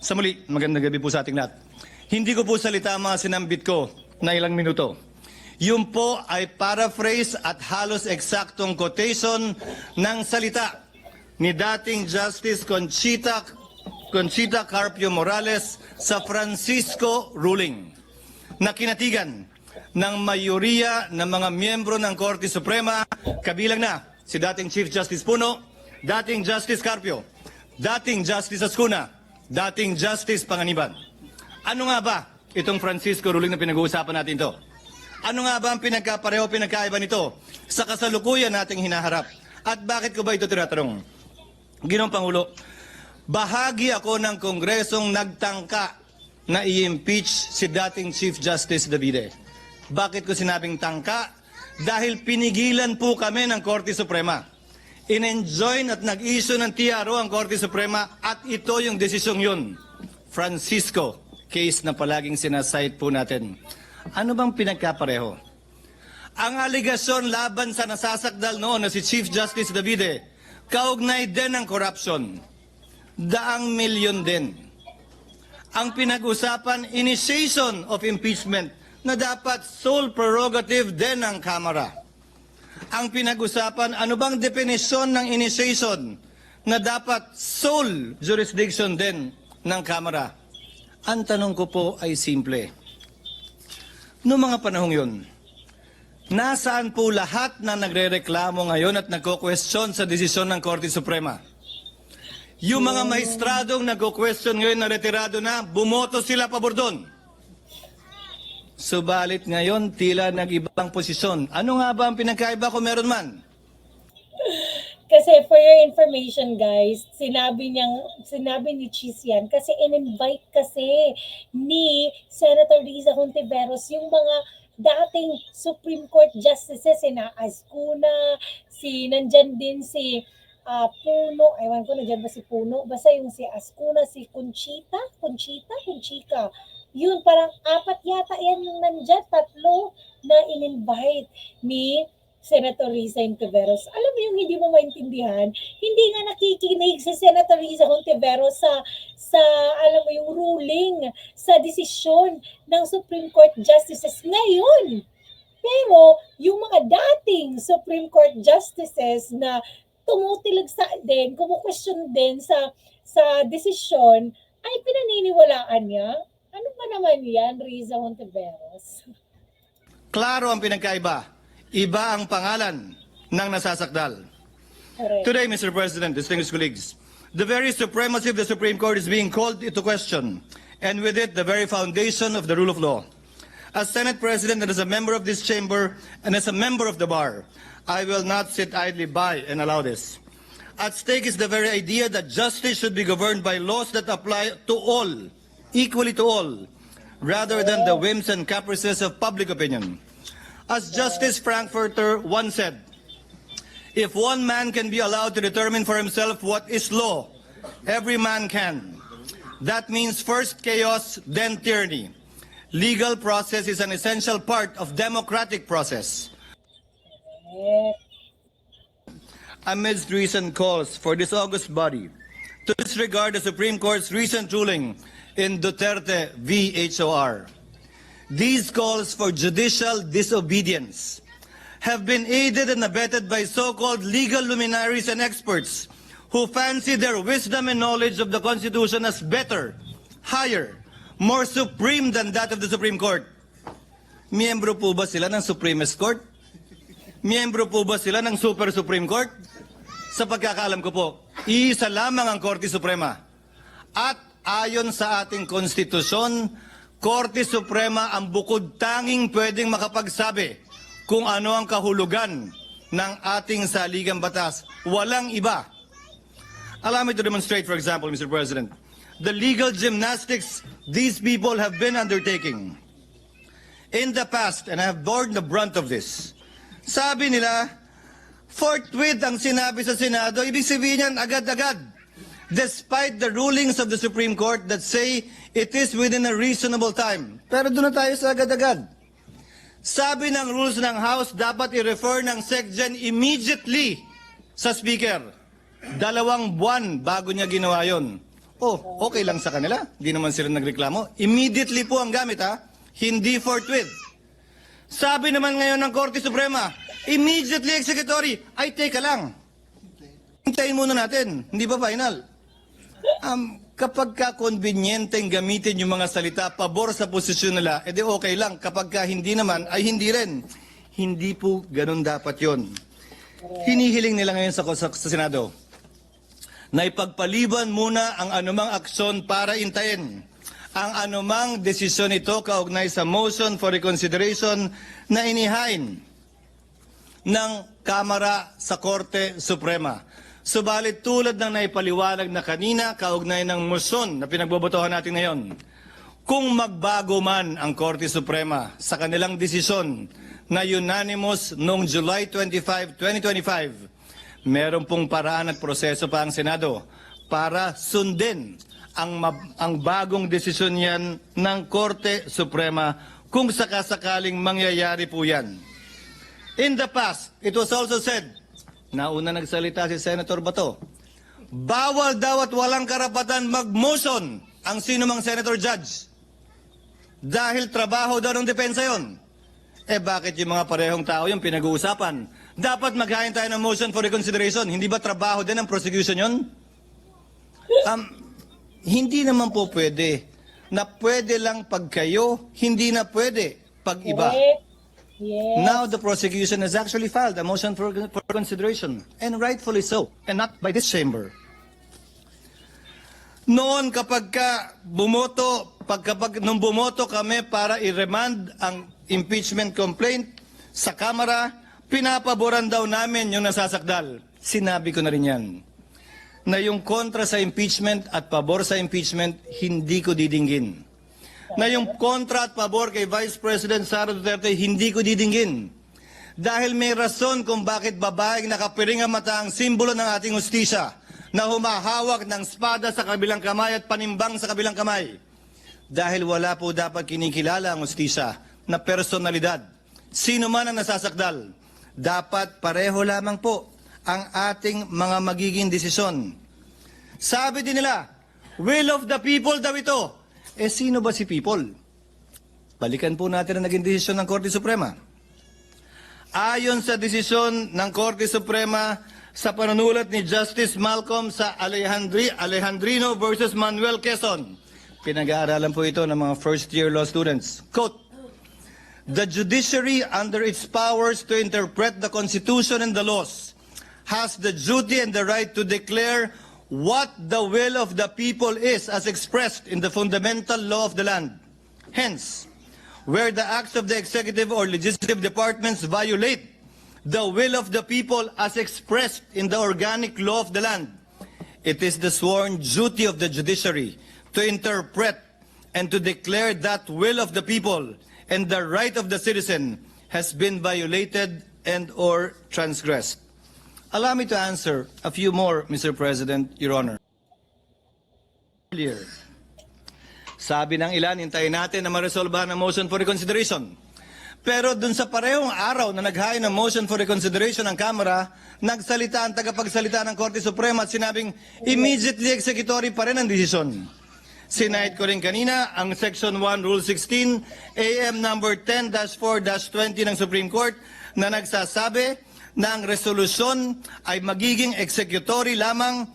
Sa muli, magandang gabi po sa ating lahat. Hindi ko po salita ang mga sinambit ko na ilang minuto. Yun po ay paraphrase at halos eksaktong quotation ng salita ni dating Justice Conchita, Conchita Carpio Morales sa Francisco ruling na kinatigan ng mayoriya ng mga miyembro ng Korte Suprema, kabilang na si dating Chief Justice Puno, dating Justice Carpio, dating Justice Ascuna, dating Justice Panganiban. Ano nga ba itong Francisco ruling na pinag-uusapan natin to? Ano nga ba ang pinagkapareho, pinagkaiba nito sa kasalukuyan nating hinaharap? At bakit ko ba ito tinatanong? Ginoong Pangulo, bahagi ako ng kongresong nagtangka na i-impeach si dating Chief Justice Davide. Bakit ko sinabing tangka? Dahil pinigilan po kami ng Korte Suprema. In-enjoin at nag-issue ng TRO ang Korte Suprema at ito yung desisyong yun. Francisco, case na palaging sinasite po natin. Ano bang pinagkapareho? Ang aligasyon laban sa nasasakdal noon na si Chief Justice Davide, kaugnay din ng corruption. Daang milyon din. Ang pinag-usapan, initiation of impeachment na dapat sole prerogative din ng Kamara. Ang pinag-usapan, ano bang definisyon ng initiation na dapat sole jurisdiction din ng Kamara? Ang tanong ko po ay simple. Noong mga panahong yun, nasaan po lahat na nagre-reklamo ngayon at nagko-question sa desisyon ng Korte Suprema? Yung mga mahistradong nagko-question ngayon na retirado na, bumoto sila pabor doon. Subalit ngayon, tila nag-ibang posisyon. Ano nga ba ang pinagkaiba kung meron man? Kasi for your information guys, sinabi niyang sinabi ni Cheese yan kasi in-invite kasi ni Senator Riza Hontiveros yung mga dating Supreme Court justices sina Ascuna, si nandyan din si ah, Puno, ewan ko nandyan ba si Puno, basta yung si Ascuna, si Conchita, Conchita, Conchica. Yun, parang apat yata yan yung nandyan, tatlo na in-invite ni Senator Risa Hontiveros. Alam mo yung hindi mo maintindihan, hindi nga nakikinig si Senator Risa Hontiveros sa sa alam mo yung ruling, sa desisyon ng Supreme Court justices ngayon. Pero yung mga dating Supreme Court justices na tumutilag sa din, kumu-question din sa sa desisyon ay pinaniniwalaan niya. Ano ba naman yan, Riza Hontiveros? Klaro ang pinagkaiba. Iba ang pangalan ng nasasakdal. Correct. Today, Mr. President, distinguished colleagues, the very supremacy of the Supreme Court is being called into question, and with it, the very foundation of the rule of law. As Senate President and as a member of this chamber and as a member of the bar, I will not sit idly by and allow this. At stake is the very idea that justice should be governed by laws that apply to all, equally to all, rather than the whims and caprices of public opinion. As Justice Frankfurter once said, If one man can be allowed to determine for himself what is law, every man can. That means first chaos, then tyranny. Legal process is an essential part of democratic process. Amidst recent calls for this august body to disregard the Supreme Court's recent ruling in Duterte v. HOR, these calls for judicial disobedience have been aided and abetted by so-called legal luminaries and experts who fancy their wisdom and knowledge of the Constitution as better, higher, more supreme than that of the Supreme Court. Miyembro po ba sila ng Supremist Court? Miyembro po ba sila ng Super Supreme Court? Sa pagkakaalam ko po, iisa lamang ang Korte Suprema. At ayon sa ating konstitusyon, Korte Suprema ang bukod tanging pwedeng makapagsabi kung ano ang kahulugan ng ating saligang batas. Walang iba. Allow me to demonstrate, for example, Mr. President, the legal gymnastics these people have been undertaking. In the past, and I have borne the brunt of this, sabi nila, forthwith ang sinabi sa Senado, ibig sabihin yan agad-agad. Despite the rulings of the Supreme Court that say it is within a reasonable time. Pero doon na tayo sa agad-agad. Sabi ng rules ng House, dapat i-refer ng SecGen immediately sa Speaker. Dalawang buwan bago niya ginawa yon. Oh, okay lang sa kanila. Hindi naman sila nagreklamo. Immediately po ang gamit ha. Hindi forthwith. Sabi naman ngayon ng Korte Suprema, immediately executory. Ay, teka lang. Hintayin muna natin. Hindi ba final? Um, kapag ka convenienteng gamitin yung mga salita pabor sa posisyon nila, edi okay lang. Kapag ka hindi naman, ay hindi rin. Hindi po ganun dapat yon. Hinihiling nila ngayon sa, sa, sa Senado na ipagpaliban muna ang anumang aksyon para intayin ang anumang desisyon ito kaugnay sa motion for reconsideration na inihain ng Kamara sa Korte Suprema. Subalit tulad ng naipaliwanag na kanina kaugnay ng motion na pinagbobotohan natin ngayon, kung magbago man ang Korte Suprema sa kanilang desisyon na unanimous noong July 25, 2025, meron pong paraan at proseso pa ang Senado para sundin ang, ang bagong desisyon yan ng Korte Suprema kung sakasakaling mangyayari po yan. In the past, it was also said, nauna nagsalita si Senator Bato, bawal daw at walang karapatan mag-motion ang sino mang Senator Judge. Dahil trabaho daw ng depensa yon. Eh bakit yung mga parehong tao yung pinag-uusapan? Dapat maghain tayo ng motion for reconsideration. Hindi ba trabaho din ng prosecution yon? Um, hindi naman po pwede na pwede lang pag kayo, hindi na pwede pag iba. Yes. Now the prosecution has actually filed a motion for, for consideration, and rightfully so, and not by this chamber. Noon kapag ka bumoto, pag kapag nung bumoto kami para i-remand ang impeachment complaint sa Kamara, pinapaboran daw namin yung nasasakdal. Sinabi ko na rin yan. Na yung kontra sa impeachment at pabor sa impeachment, hindi ko didinggin. Na yung kontra at pabor kay Vice President Sara Duterte, hindi ko didinggin. Dahil may rason kung bakit babaeng nakapiring ang mata ang simbolo ng ating ustisya na humahawak ng espada sa kabilang kamay at panimbang sa kabilang kamay. Dahil wala po dapat kinikilala ang ustisya na personalidad. Sino man ang nasasakdal, dapat pareho lamang po ang ating mga magiging desisyon. Sabi din nila, will of the people daw ito. Eh sino ba si people? Balikan po natin ang naging desisyon ng Korte Suprema. Ayon sa desisyon ng Korte Suprema sa panunulat ni Justice Malcolm sa Alejandri, Alejandrino versus Manuel Quezon. Pinag-aaralan po ito ng mga first-year law students. Quote, The judiciary, under its powers to interpret the Constitution and the laws, has the duty and the right to declare what the will of the people is as expressed in the fundamental law of the land. Hence, where the acts of the executive or legislative departments violate the will of the people as expressed in the organic law of the land, it is the sworn duty of the judiciary to interpret and to declare that will of the people and the right of the citizen has been violated and or transgressed. Allow me to answer a few more, Mr. President, Your Honor. Earlier, sabi ng ilan, hintayin natin na maresolbahan ang motion for reconsideration. Pero dun sa parehong araw na naghain ng motion for reconsideration ng Kamara, nagsalita ang tagapagsalita ng Korte Suprema at sinabing immediately executory pa rin ang desisyon. Sinahid ko rin kanina ang Section 1, Rule 16, AM number 10-4-20 ng Supreme Court na nagsasabi na ang resolusyon ay magiging executory lamang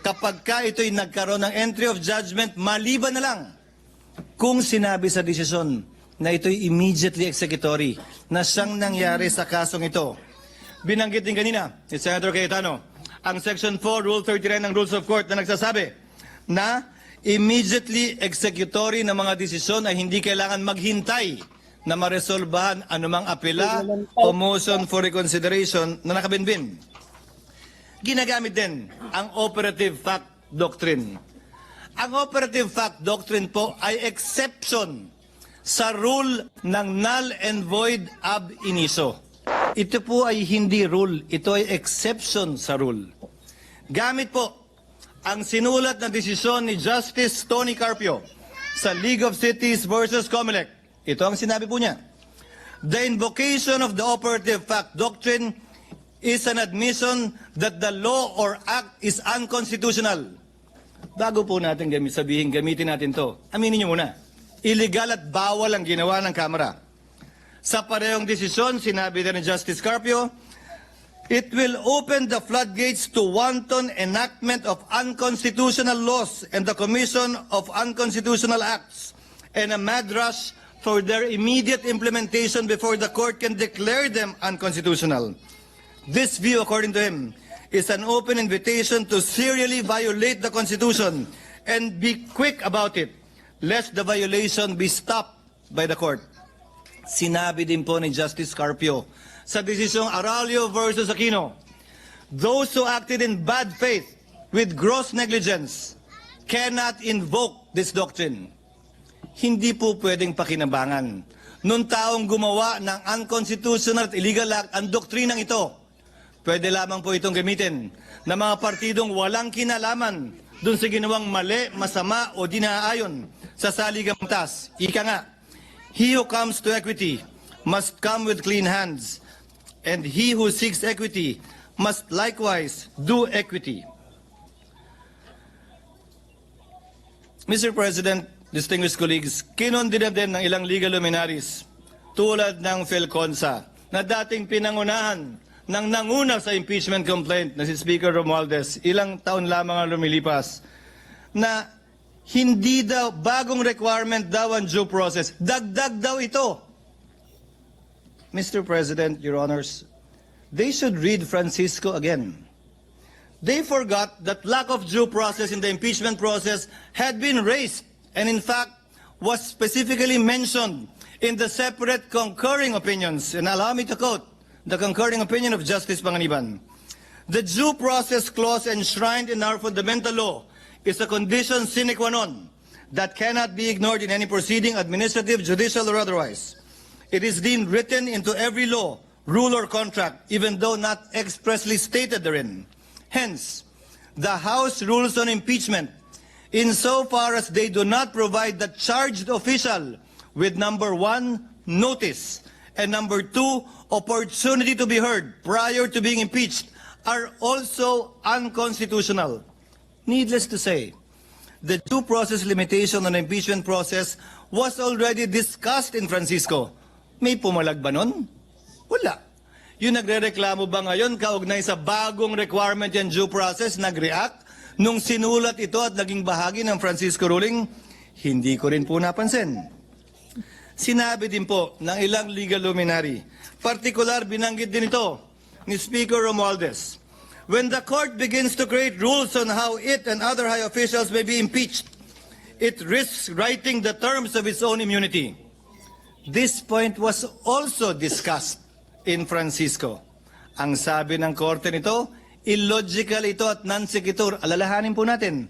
kapag ka ito'y nagkaroon ng entry of judgment maliban na lang kung sinabi sa desisyon na ito'y immediately executory na siyang nangyari sa kasong ito. Binanggit din kanina ni Senator Cayetano ang Section 4, Rule 39 ng Rules of Court na nagsasabi na immediately executory na mga desisyon ay hindi kailangan maghintay na maresolbahan anumang apela o motion for reconsideration na nakabinbin. Ginagamit din ang operative fact doctrine. Ang operative fact doctrine po ay exception sa rule ng null and void ab initio. Ito po ay hindi rule, ito ay exception sa rule. Gamit po ang sinulat na desisyon ni Justice Tony Carpio sa League of Cities versus Comelec. Ito ang sinabi po niya. The invocation of the operative fact doctrine is an admission that the law or act is unconstitutional bago po natin gamit, sabihin gamitin natin to, aminin niyo muna, illegal at bawal ang ginawa ng Kamara. Sa parehong desisyon, sinabi din ni Justice Carpio, It will open the floodgates to wanton enactment of unconstitutional laws and the commission of unconstitutional acts and a mad rush for their immediate implementation before the court can declare them unconstitutional. This view, according to him, is an open invitation to serially violate the Constitution and be quick about it, lest the violation be stopped by the court. Sinabi din po ni Justice Carpio sa desisyong Aralio versus Aquino, those who acted in bad faith with gross negligence cannot invoke this doctrine. Hindi po pwedeng pakinabangan nung taong gumawa ng unconstitutional at illegal act ang doktrinang ito. Pwede lamang po itong gamitin ng mga partidong walang kinalaman dun sa ginawang mali, masama o dinaayon sa saligang batas. Ika nga, He who comes to equity must come with clean hands, and he who seeks equity must likewise do equity. Mr. President, distinguished colleagues, kinondina din ng ilang legal luminaries tulad ng Felconsa na dating pinangunahan ng nanguna sa impeachment complaint na si Speaker Romualdez ilang taon lamang ang lumilipas na hindi daw bagong requirement daw ang due process. Dagdag daw ito. Mr. President, Your Honors, they should read Francisco again. They forgot that lack of due process in the impeachment process had been raised and in fact was specifically mentioned in the separate concurring opinions. And allow me to quote the concurring opinion of Justice Panganiban. The due process clause enshrined in our fundamental law is a condition sine qua non that cannot be ignored in any proceeding, administrative, judicial, or otherwise. It is deemed written into every law, rule, or contract, even though not expressly stated therein. Hence, the House rules on impeachment, insofar as they do not provide the charged official with number one, notice, and number two, opportunity to be heard prior to being impeached, are also unconstitutional. Needless to say, the due process limitation on impeachment process was already discussed in Francisco. May pumalag ba nun? Wala. Yung nagre-reklamo ba ngayon kaugnay sa bagong requirement yan due process, nag-react nung sinulat ito at naging bahagi ng Francisco ruling? Hindi ko rin po napansin. Sinabi din po ng ilang legal luminary, partikular binanggit din ito ni Speaker Romualdez, when the court begins to create rules on how it and other high officials may be impeached, it risks writing the terms of its own immunity. This point was also discussed in Francisco. Ang sabi ng korte nito, illogical ito at non-sequitur. Alalahanin po natin.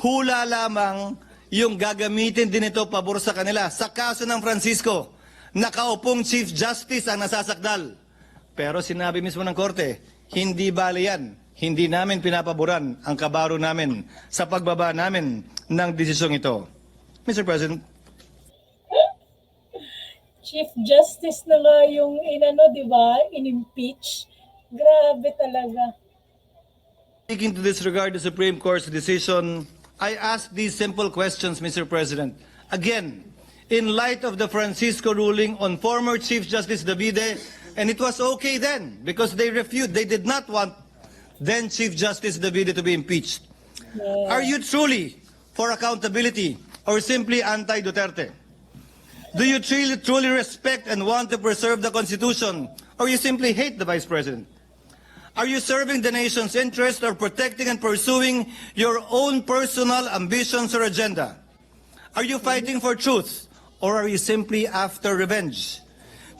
Hula lamang yung gagamitin din ito pabor sa kanila. Sa kaso ng Francisco, nakaupong Chief Justice ang nasasakdal. Pero sinabi mismo ng korte, hindi bali yan. Hindi namin pinapaboran ang kabaro namin sa pagbaba namin ng desisyong ito. Mr. President, Chief Justice na nga yung inano, di ba, in-impeach. Grabe talaga. Taking to disregard the Supreme Court's decision, I ask these simple questions, Mr. President. Again, in light of the Francisco ruling on former Chief Justice Davide, and it was okay then because they refused, they did not want then Chief Justice Davide to be impeached. Yeah. Are you truly for accountability or simply anti-Duterte? Do you truly, truly respect and want to preserve the Constitution or you simply hate the Vice President? Are you serving the nation's interest or protecting and pursuing your own personal ambitions or agenda? Are you fighting for truth or are you simply after revenge?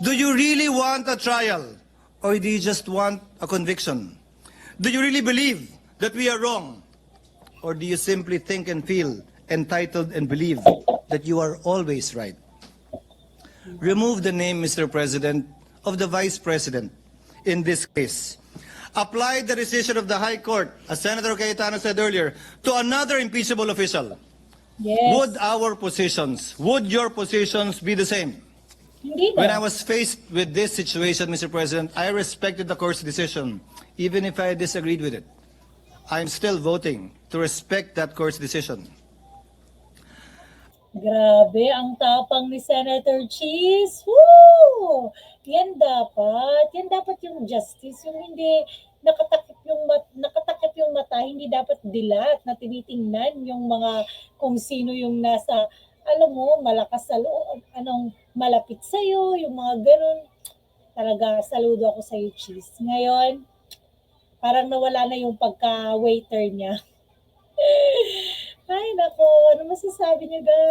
Do you really want a trial or do you just want a conviction? Do you really believe that we are wrong or do you simply think and feel entitled and believe that you are always right? Remove the name, Mr. President, of the Vice President in this case. Apply the decision of the High Court, as Senator Cayetano said earlier, to another impeachable official. Yes. Would our positions, would your positions be the same? Hindi When I was faced with this situation, Mr. President, I respected the court's decision, even if I disagreed with it. I'm still voting to respect that court's decision. Grabe, ang tapang ni Senator Cheese. Woo! Yan dapat. Yan dapat yung justice. Yung hindi nakatakip yung mat, nakatakip yung mata, hindi dapat dilat na tinitingnan yung mga kung sino yung nasa alam mo, malakas sa loob, anong malapit sa yung mga ganun. Talaga, saludo ako sa iyo, Cheese. Ngayon, parang nawala na yung pagka-waiter niya. Ay, nako, ano masasabi niyo, guys?